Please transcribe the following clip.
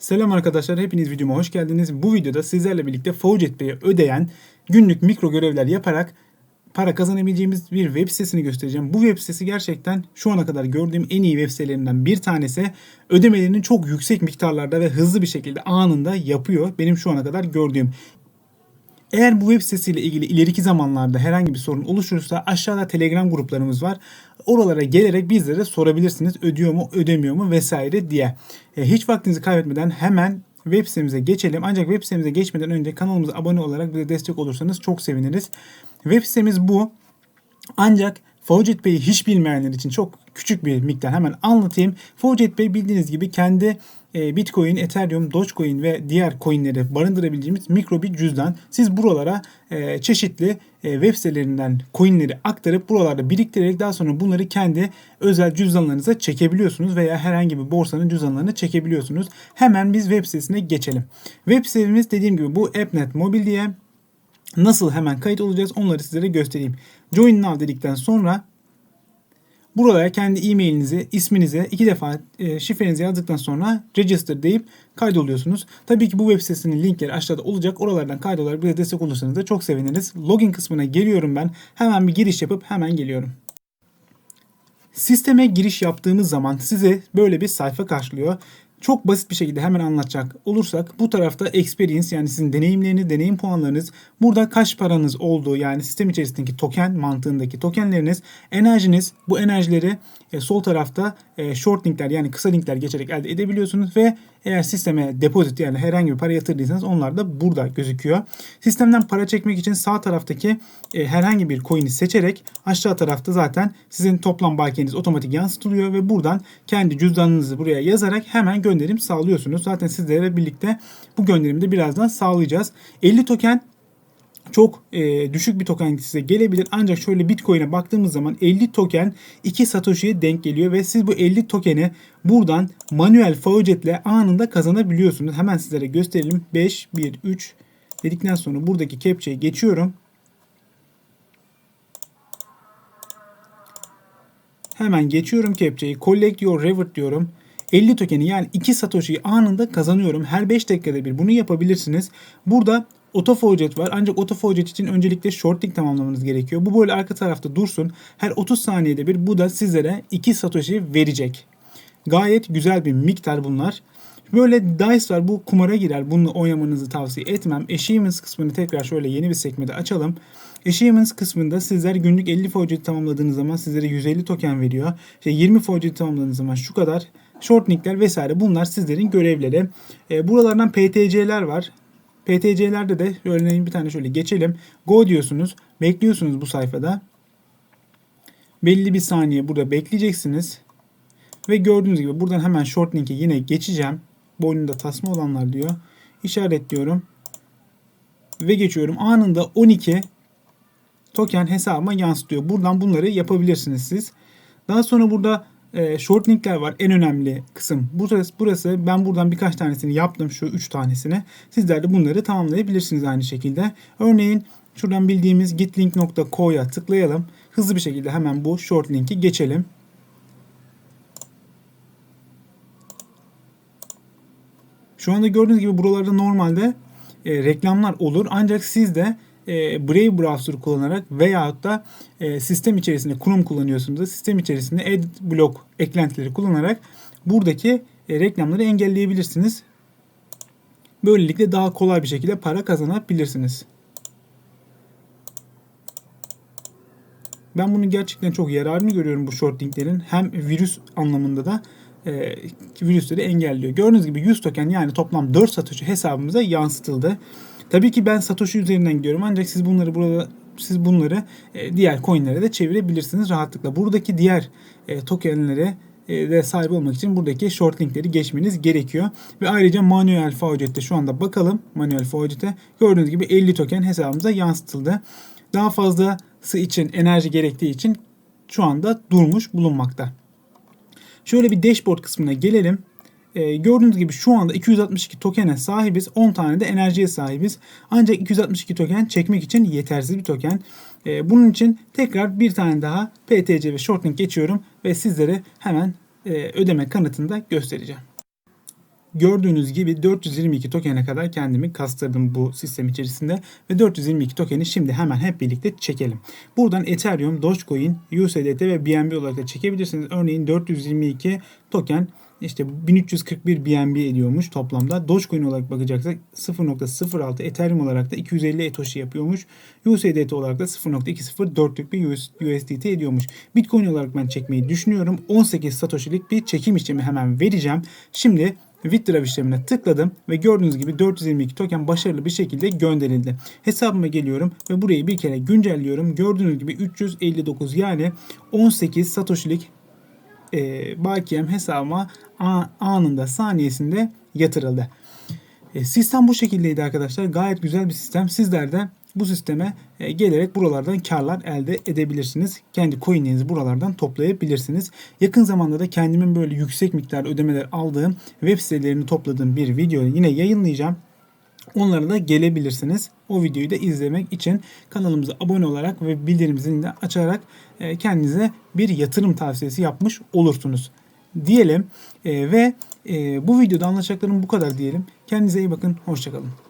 Selam arkadaşlar, hepiniz videoma hoş geldiniz. Bu videoda sizlerle birlikte Faucet ödeyen günlük mikro görevler yaparak para kazanabileceğimiz bir web sitesini göstereceğim. Bu web sitesi gerçekten şu ana kadar gördüğüm en iyi web sitelerinden bir tanesi. Ödemelerini çok yüksek miktarlarda ve hızlı bir şekilde anında yapıyor. Benim şu ana kadar gördüğüm. Eğer bu web sitesiyle ilgili ileriki zamanlarda herhangi bir sorun oluşursa aşağıda Telegram gruplarımız var. Oralara gelerek bizlere sorabilirsiniz. Ödüyor mu, ödemiyor mu vesaire diye. E, hiç vaktinizi kaybetmeden hemen web sitemize geçelim. Ancak web sitemize geçmeden önce kanalımıza abone olarak bize destek olursanız çok seviniriz. Web sitemiz bu. Ancak Faucet Pay'i hiç bilmeyenler için çok küçük bir miktar hemen anlatayım. Faucet Pay bildiğiniz gibi kendi Bitcoin, Ethereum, Dogecoin ve diğer coinleri barındırabileceğimiz mikro bir cüzdan. Siz buralara e, çeşitli e, web sitelerinden coinleri aktarıp buralarda biriktirerek daha sonra bunları kendi özel cüzdanlarınıza çekebiliyorsunuz veya herhangi bir borsanın cüzdanlarını çekebiliyorsunuz. Hemen biz web sitesine geçelim. Web sitemiz dediğim gibi bu AppNet Mobil diye nasıl hemen kayıt olacağız onları sizlere göstereyim. Join Now dedikten sonra Buralara kendi e-mailinizi, isminizi iki defa e, şifrenizi yazdıktan sonra register deyip kaydoluyorsunuz. Tabii ki bu web sitesinin linkleri aşağıda olacak. Oralardan kaydolarak bize destek olursanız da çok seviniriz. Login kısmına geliyorum ben. Hemen bir giriş yapıp hemen geliyorum. Sisteme giriş yaptığımız zaman size böyle bir sayfa karşılıyor. Çok basit bir şekilde hemen anlatacak olursak bu tarafta experience yani sizin deneyimleriniz, deneyim puanlarınız, burada kaç paranız olduğu yani sistem içerisindeki token mantığındaki tokenleriniz, enerjiniz, bu enerjileri e, sol tarafta e, short linkler yani kısa linkler geçerek elde edebiliyorsunuz ve eğer sisteme depozit yani herhangi bir para yatırdıysanız onlar da burada gözüküyor. Sistemden para çekmek için sağ taraftaki e, herhangi bir coin'i seçerek aşağı tarafta zaten sizin toplam bakiyeniz otomatik yansıtılıyor ve buradan kendi cüzdanınızı buraya yazarak hemen gönderim sağlıyorsunuz. Zaten sizlerle birlikte bu gönderimi de birazdan sağlayacağız. 50 token çok e, düşük bir token size gelebilir. Ancak şöyle Bitcoin'e baktığımız zaman 50 token 2 Satoshi'ye denk geliyor ve siz bu 50 tokeni buradan manuel faucetle anında kazanabiliyorsunuz. Hemen sizlere gösterelim. 5, 1, 3 dedikten sonra buradaki captcha'yı geçiyorum. Hemen geçiyorum captcha'yı. Collect your reward diyorum. 50 tokeni yani 2 Satoshi'yi anında kazanıyorum. Her 5 dakikada bir bunu yapabilirsiniz. Burada Auto forget var ancak auto forget için öncelikle shorting tamamlamanız gerekiyor. Bu böyle arka tarafta dursun. Her 30 saniyede bir bu da sizlere 2 satoshi verecek. Gayet güzel bir miktar bunlar. Böyle dice var bu kumara girer. Bunu oynamanızı tavsiye etmem. Achievements kısmını tekrar şöyle yeni bir sekmede açalım. Achievements kısmında sizler günlük 50 forget tamamladığınız zaman sizlere 150 token veriyor. İşte 20 forget tamamladığınız zaman şu kadar. Short linkler vesaire bunlar sizlerin görevleri. E, buralardan PTC'ler var. PTC'lerde de örneğin bir tane şöyle geçelim. Go diyorsunuz. Bekliyorsunuz bu sayfada. Belli bir saniye burada bekleyeceksiniz. Ve gördüğünüz gibi buradan hemen short link'e yine geçeceğim. Boynunda tasma olanlar diyor. İşaretliyorum. Ve geçiyorum. Anında 12 token hesabıma yansıtıyor. Buradan bunları yapabilirsiniz siz. Daha sonra burada e, short linkler var. En önemli kısım burası. burası. Ben buradan birkaç tanesini yaptım. Şu 3 tanesini. Sizler de bunları tamamlayabilirsiniz aynı şekilde. Örneğin şuradan bildiğimiz gitlink.co'ya tıklayalım. Hızlı bir şekilde hemen bu short linki geçelim. Şu anda gördüğünüz gibi buralarda normalde e, reklamlar olur. Ancak siz de e, Brave browser kullanarak veyahut da e, sistem içerisinde Chrome kullanıyorsunuz da sistem içerisinde AdBlock eklentileri kullanarak buradaki e, reklamları engelleyebilirsiniz. Böylelikle daha kolay bir şekilde para kazanabilirsiniz. Ben bunu gerçekten çok yararını görüyorum bu short linklerin. Hem virüs anlamında da e, virüsleri engelliyor. Gördüğünüz gibi 100 token yani toplam 4 satışı hesabımıza yansıtıldı. Tabii ki ben Satoshi üzerinden gidiyorum ancak siz bunları burada siz bunları e, diğer coinlere de çevirebilirsiniz rahatlıkla. Buradaki diğer e, tokenlere e, de sahip olmak için buradaki short linkleri geçmeniz gerekiyor. Ve ayrıca manuel faucet'te şu anda bakalım. Manuel faucet'e gördüğünüz gibi 50 token hesabımıza yansıtıldı. Daha fazlası için enerji gerektiği için şu anda durmuş bulunmakta. Şöyle bir dashboard kısmına gelelim. E, gördüğünüz gibi şu anda 262 tokene sahibiz. 10 tane de enerjiye sahibiz. Ancak 262 token çekmek için yetersiz bir token. E, bunun için tekrar bir tane daha PTC ve Shortlink geçiyorum ve sizlere hemen e, ödeme kanıtını da göstereceğim. gördüğünüz gibi 422 token'e kadar kendimi kastırdım bu sistem içerisinde ve 422 token'i şimdi hemen hep birlikte çekelim. Buradan Ethereum, Dogecoin, USDT ve BNB olarak da çekebilirsiniz. Örneğin 422 token işte 1341 BNB ediyormuş toplamda. Dogecoin olarak bakacaksak 0.06 Ethereum olarak da 250 Etoshi yapıyormuş. USDT olarak da 0.204'lük bir USDT ediyormuş. Bitcoin olarak ben çekmeyi düşünüyorum. 18 Satoshi'lik bir çekim işlemi hemen vereceğim. Şimdi withdraw işlemine tıkladım ve gördüğünüz gibi 422 token başarılı bir şekilde gönderildi. Hesabıma geliyorum ve burayı bir kere güncelliyorum. Gördüğünüz gibi 359 yani 18 Satoshi'lik e, bakiyem hesabıma anında saniyesinde yatırıldı. E, sistem bu şekildeydi arkadaşlar. Gayet güzel bir sistem. Sizler de bu sisteme e, gelerek buralardan karlar elde edebilirsiniz. Kendi coinlerinizi buralardan toplayabilirsiniz. Yakın zamanda da kendimin böyle yüksek miktar ödemeler aldığım web sitelerini topladığım bir video yine yayınlayacağım. Onlara da gelebilirsiniz. O videoyu da izlemek için kanalımıza abone olarak ve bildirim zilini de açarak e, kendinize bir yatırım tavsiyesi yapmış olursunuz. Diyelim e, ve bu videoda anlatacaklarım bu kadar diyelim. Kendinize iyi bakın. Hoşçakalın.